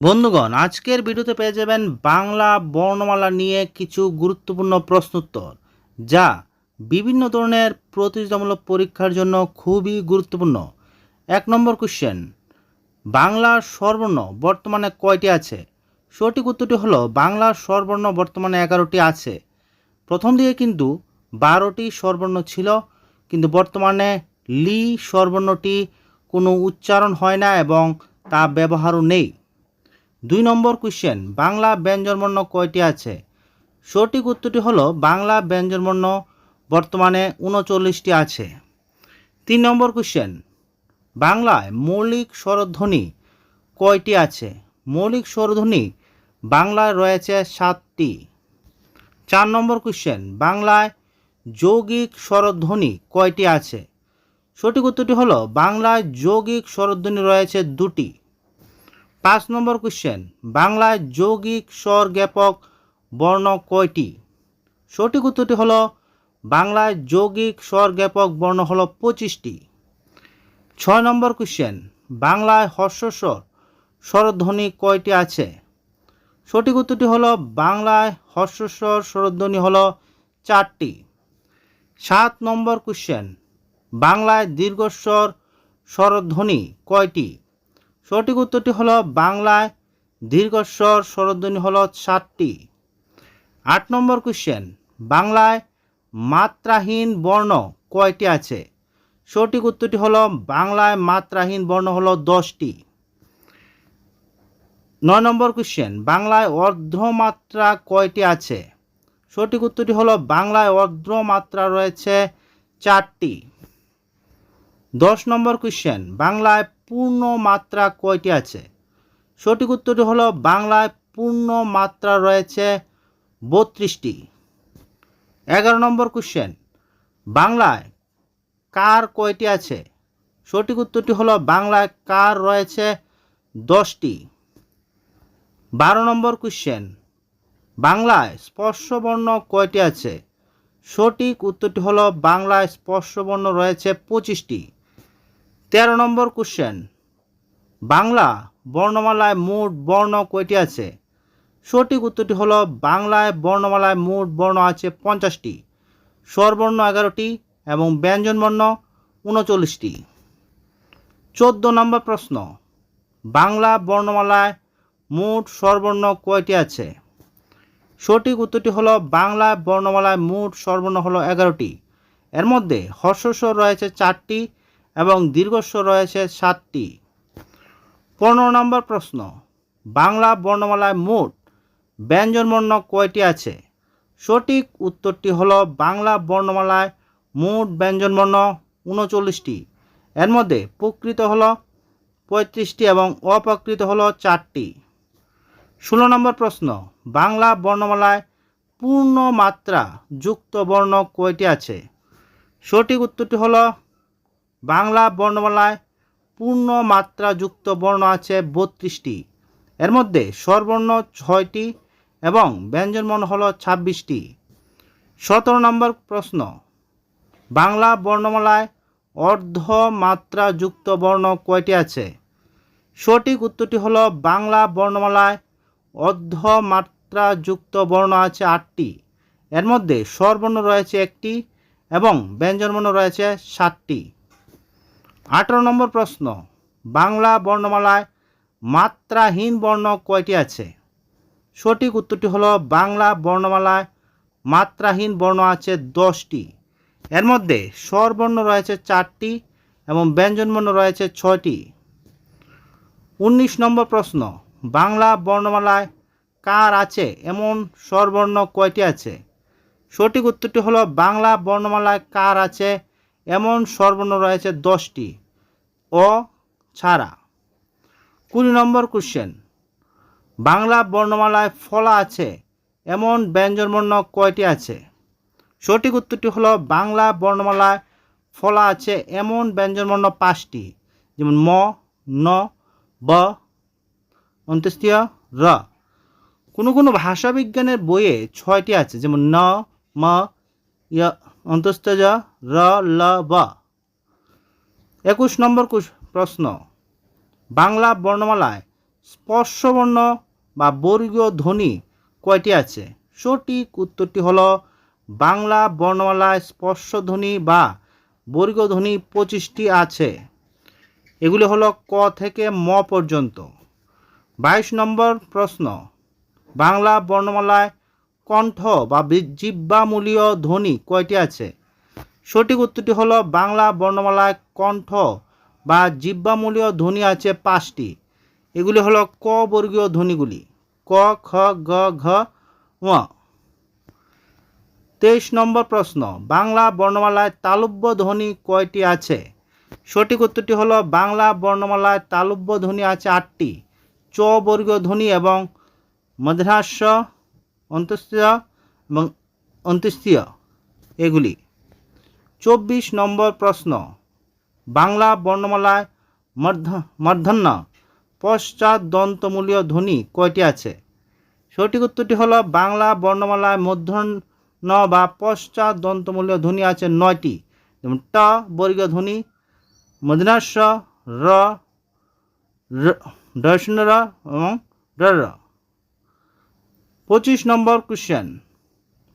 বন্ধুগণ, আজকের ভিডিওতে পেয়ে যাবেন বাংলা বর্ণমালা নিয়ে কিছু গুরুত্বপূর্ণ প্রশ্নোত্তর, যা বিভিন্ন ধরনের প্রতিযোগিতামূলক পরীক্ষার জন্য খুবই গুরুত্বপূর্ণ। এক নম্বর কোশ্চেন বাংলার স্বরবর্ণ বর্তমানে কয়টি আছে? সঠিক উত্তরটি হলো বাংলার স্বরবর্ণ বর্তমানে এগারোটি আছে। প্রথম দিকে কিন্তু বারোটি স্বরবর্ণ ছিল, কিন্তু বর্তমানে লি স্বরবর্ণটি কোনো উচ্চারণ হয় না এবং তা ব্যবহারও নেই। দুই নম্বর কোশ্চেন, বাংলা ব্যঞ্জনবর্ণ কয়টি আছে? সঠিক উত্তরটি হলো, বাংলা ব্যঞ্জনবর্ণ বর্তমানে উনচল্লিশটি আছে। তিন নম্বর কোশ্চেন, বাংলায় মৌলিক স্বরধ্বনি কয়টি আছে? মৌলিক স্বরধ্বনি বাংলায় রয়েছে সাতটি। চার নম্বর কোশ্চেন, বাংলায় যৌগিক স্বরধ্বনি কয়টি আছে? সঠিক উত্তরটি হলো, বাংলায় যৌগিক স্বরধ্বনি রয়েছে দুটি। পাঁচ নম্বর কোশ্চেন বাংলায় যৌগিক স্বর জ্ঞাপক বর্ণ কয়টি? সঠিক উত্তরটি হলো, বাংলায় যৌগিক স্বর জ্ঞাপক বর্ণ হলো পঁচিশটি। ছয় নম্বর কোশ্চেন বাংলায় হর্ষস্বর স্বরধ্বনি কয়টি আছে? সঠিক উত্তরটি হলো, বাংলায় হর্ষস্বর স্বরধ্বনি হলো চারটি। সাত নম্বর কোশ্চেন বাংলায় দীর্ঘস্বর স্বরধ্বনি কয়টি? সঠিক উত্তরটি হলো বাংলায় দীর্ঘস্বর স্বরধ্বনি হলো সাতটি। আট নম্বর কোশ্চেন বাংলায় মাত্রাহীন বর্ণ কয়টি আছে? সঠিক উত্তরটি হলো বাংলায় মাত্রাহীন বর্ণ হলো দশটি। নয় নম্বর কোশ্চেন বাংলায় অর্ধমাত্রা কয়টি আছে? সঠিক উত্তরটি হলো বাংলায় অর্ধমাত্রা রয়েছে চারটি। দশ নম্বর কোশ্চেন বাংলায় পূর্ণ মাত্রা কয়টি আছে? সঠিক উত্তরটি হলো, বাংলায় পূর্ণ মাত্রা রয়েছে বত্রিশটি। এগারো নম্বর কোয়েশ্চেন বাংলায় কার কয়টি আছে? সঠিক উত্তরটি হলো, বাংলায় কার রয়েছে দশটি। বারো নম্বর কোয়েশ্চেন বাংলায় স্পর্শবর্ণ কয়টি আছে? সঠিক উত্তরটি হলো, বাংলায় স্পর্শবর্ণ রয়েছে পঁচিশটি। তেরো নম্বর কোশ্চেন বাংলা বর্ণমালায় মোট বর্ণ কয়টি আছে? সঠিক উত্তরটি হলো, বাংলায় বর্ণমালায় মোট বর্ণ আছে পঞ্চাশটি। স্বরবর্ণ এগারোটি এবং ব্যঞ্জনবর্ণ উনচল্লিশটি। চোদ্দ নম্বর প্রশ্ন, বাংলা বর্ণমালায় মোট স্বরবর্ণ কয়টি আছে? সঠিক উত্তরটি হলো বাংলা বর্ণমালায় মোট স্বরবর্ণ হলো এগারোটি। এর মধ্যে হর্ষস্বর রয়েছে চারটি এবং দীর্ঘস্বর রয়েছে সাতটি। পনেরো নম্বর প্রশ্ন, বাংলা বর্ণমালায় মোট ব্যঞ্জনবর্ণ কয়টি আছে? সঠিক উত্তরটি হলো বাংলা বর্ণমালায় মোট ব্যঞ্জনবর্ণ উনচল্লিশটি। এর মধ্যে প্রকৃত হল পঁয়ত্রিশটি এবং অপ্রকৃত হল চারটি। ষোলো নম্বর প্রশ্ন, বাংলা বর্ণমালায় পূর্ণ মাত্রা যুক্ত বর্ণ কয়টি আছে? সঠিক উত্তরটি হলো বাংলা বর্ণমালায় পূর্ণ মাত্রা যুক্ত বর্ণ আছে বত্রিশটি। এর মধ্যে স্বরবর্ণ ছয়টি এবং ব্যঞ্জনবর্ণ হল ছাব্বিশটি। সতেরো নম্বর প্রশ্ন, বাংলা বর্ণমালায় অর্ধ মাত্রা যুক্ত বর্ণ কয়টি আছে? সঠিক উত্তরটি হলো বাংলা বর্ণমালায় অর্ধ মাত্রা যুক্ত বর্ণ আছে আটটি। এর মধ্যে স্বরবর্ণ রয়েছে একটি এবং ব্যঞ্জনবর্ণ রয়েছে সাতটি। আঠারো নম্বর প্রশ্ন, বাংলা বর্ণমালায় মাত্রাহীন বর্ণ কয়টি আছে? সঠিক উত্তরটি হলো বাংলা বর্ণমালায় মাত্রাহীন বর্ণ আছে দশটি। এর মধ্যে স্বরবর্ণ রয়েছে চারটি এবং ব্যঞ্জনবর্ণ রয়েছে ছয়টি। উনিশ নম্বর প্রশ্ন, বাংলা বর্ণমালায় কার আছে? এমন স্বরবর্ণ কয়টি আছে? সঠিক উত্তরটি হলো বাংলা বর্ণমালায় কার আছে এমন স্বরবর্ণ রয়েছে দশটি। অ, ছাড়া। কুড়ি নম্বর কোশ্চেন। বাংলা বর্ণমালায় ফলা আছে, এমন ব্যঞ্জনবর্ণ কয়টি আছে? সঠিক উত্তরটি হলো, বাংলা বর্ণমালায় ফলা আছে, এমন ব্যঞ্জনবর্ণ পাঁচটি, যেমন ম, ন, ব অন্ত্যেষ্টিয় র। কোনো কোনো ভাষাবিজ্ঞানের বইয়ে ছয়টি আছে, যেমন ন, ম ইয় অন্তস্থজ র, ল, ব। একুশ নম্বর প্রশ্ন। বাংলা বর্ণমালায় স্পর্শবর্ণ বা বর্গীয় ধ্বনি কয়টি আছে? সঠিক উত্তরটি হলো বাংলা বর্ণমালায় স্পর্শধ্বনি বা বর্গীয় ধ্বনি পঁচিশটি আছে। এগুলি হলো ক থেকে ম পর্যন্ত। বাইশ নম্বর প্রশ্ন। বাংলা বর্ণমালায় কণ্ঠ বা জিহ্বামূলীয় ধ্বনি কয়টি আছে? সঠিক উত্তরটি হলো বাংলা বর্ণমালায় কণ্ঠ বা জিহ্বামূলীয় ধ্বনি আছে পাঁচটি। এগুলি হলো ক বর্গীয় ধ্বনিগুলি। ক, খ, গ, ঘ তেইশ নম্বর প্রশ্ন, বাংলা বর্ণমালায় তালব্য ধ্বনি কয়টি আছে? সঠিক উত্তরটি হলো বাংলা বর্ণমালায় তালব্য ধ্বনি আছে আটটি। চ বর্গীয় ধ্বনি এবং মধ্যাস্য অন্তস্তীয় এবং অন্ত্যেষ্টিয় এগুলি। চব্বিশ নম্বর প্রশ্ন। বাংলা বর্ণমালায় মধ্য মূর্ধন্য পশ্চাৎ দন্তমূলীয় ধ্বনি কয়টি আছে? সঠিক উত্তরটি হল বাংলা বর্ণমালায় মূর্ধন্য বা পশ্চাৎ দন্তমূলীয় ধ্বনি আছে নয়টি। যেমন ট, বর্গীয় ধ্বনি মদিনাস্য র ডয়সন্য র এবং র। পঁচিশ নম্বর কোশ্চেন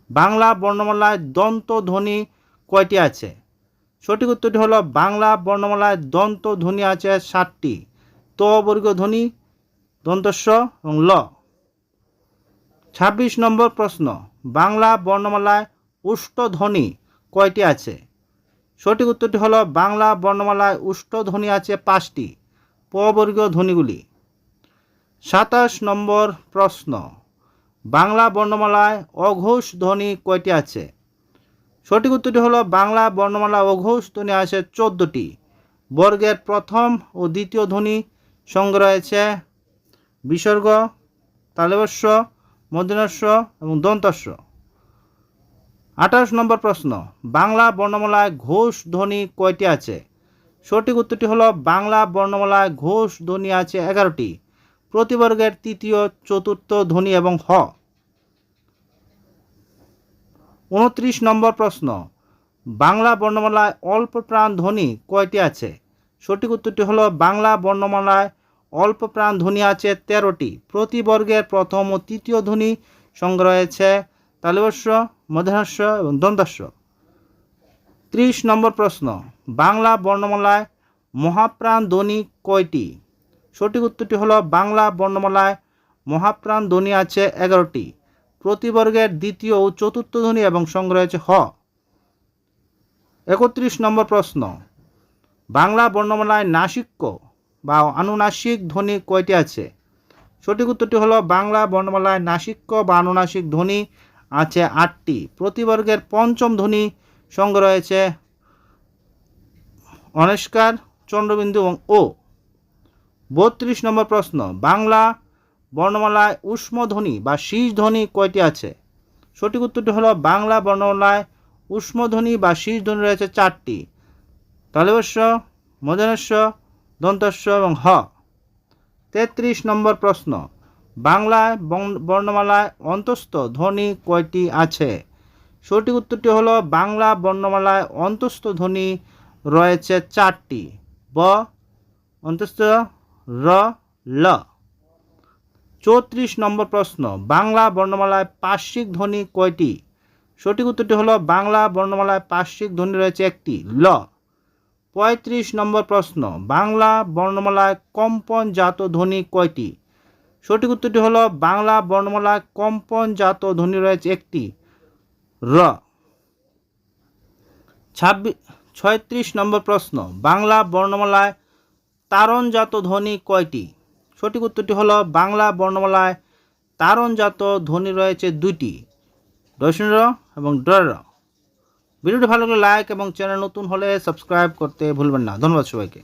বাংলা বর্ণমালায় দন্ত ধ্বনি কয়টি আছে? সঠিক উত্তরটি হলো বাংলা বর্ণমালায় দন্ত ধ্বনি আছে ষাটটি। ত বর্গ ধ্বনি, দন্তস্ব এবং ল। ছাব্বিশ নম্বর প্রশ্ন, বাংলা বর্ণমালায় উষ্ট ধ্বনি কয়টি আছে? সঠিক উত্তরটি হলো বাংলা বর্ণমালায় উষ্ট ধ্বনি আছে পাঁচটি। প বর্গীয় ধ্বনিগুলি। সাতাশ নম্বর প্রশ্ন বাংলা বর্ণমালায় অঘোষ ধ্বনি কয়টি আছে? সঠিক উত্তরটি হলো বাংলা বর্ণমালা অঘোষ ধ্বনি আছে চোদ্দোটি। বর্গের প্রথম ও দ্বিতীয় ধ্বনি সঙ্গে রয়েছে বিসর্গ তালেবস্য মদিনস্য এবং দন্তস্য। আঠাশ নম্বর প্রশ্ন, বাংলা বর্ণমালায় ঘোষ ধ্বনি কয়টি আছে? সঠিক উত্তরটি হলো বাংলা বর্ণমালায় ঘোষ ধ্বনি আছে এগারোটি। প্রতিবর্গের তৃতীয়, চতুর্থ ধ্বনি এবং হ। উনত্রিশ নম্বর প্রশ্ন। বাংলা বর্ণমালায় অল্প প্রাণ ধ্বনি কয়টি আছে? সঠিক উত্তরটি হলো বাংলা বর্ণমালায় অল্প প্রাণ ধ্বনি আছে তেরোটি। প্রতি বর্গের প্রথম ও তৃতীয় ধ্বনি সঙ্গে রয়েছে তালবস্য মধ্যাস্য এবং দন্তাস্য ত্রিশ নম্বর প্রশ্ন। বাংলা বর্ণমালায় মহাপ্রাণ ধ্বনি কয়টি? সঠিক উত্তরটি হলো বাংলা বর্ণমালায় মহাপ্রাণ ধ্বনি আছে এগারোটি। প্রতিবর্গের দ্বিতীয় ও চতুর্থ ধ্বনি এবং সঙ্গে রয়েছে হ। একত্রিশ নম্বর প্রশ্ন। বাংলা বর্ণমালায় নাসিক্য বা আনুনাসিক ধ্বনি কয়টি আছে? সঠিক উত্তরটি হলো বাংলা বর্ণমালায় নাসিক্য বা আনুনাসিক ধ্বনি আছে আটটি। প্রতিবর্গের পঞ্চম ধ্বনি সঙ্গে রয়েছে অনস্কার, চন্দ্রবিন্দু এবং ও। বত্রিশ নম্বর প্রশ্ন, বাংলা বর্ণমালায় উষ্ম ধ্বনি বা শীষ ধ্বনি কয়টি আছে? সঠিক উত্তরটি হলো বাংলা বর্ণমালায় উষ্ম ধ্বনি বা শীষ ধ্বনি রয়েছে চারটি। তালেবস্য মদনস্য দন্তস্য এবং হ। তেত্রিশ নম্বর প্রশ্ন বাংলায় বর্ণ- বর্ণমালায় অন্তস্থ ধ্বনি কয়টি আছে? সঠিক উত্তরটি হলো বাংলা বর্ণমালায় অন্তস্থ ধ্বনি রয়েছে চারটি। ব, অন্তস্থ র, ল। চৌত্রিশ নম্বর প্রশ্ন, বাংলা বর্ণমালায় পার্শ্বিক ধ্বনি কয়টি? সঠিক উত্তরটি হলো, বাংলা বর্ণমালায় পার্শ্বিক ধ্বনি রয়েছে একটি, ল। পঁয়ত্রিশ নম্বর প্রশ্ন, বাংলা বর্ণমালায় কম্পনজাত ধ্বনি কয়টি? সঠিক উত্তরটি হলো, বাংলা বর্ণমালায় কম্পনজাত ধ্বনি রয়েছে একটি, র। ছাব্বিশ ছয়ত্রিশ নম্বর প্রশ্ন, বাংলা বর্ণমালায় তারণজাত ধ্বনি কয়টি? সঠিক উত্তরটি হলো বাংলা বর্ণমালায় তারণজাত ধ্বনি রয়েছে দুইটি ডসির এবং ড্র ভিডিওটি ভালো লাগলে লাইক এবং চ্যানেল নতুন হলে সাবস্ক্রাইব করতে ভুলবেন না। ধন্যবাদ সবাইকে।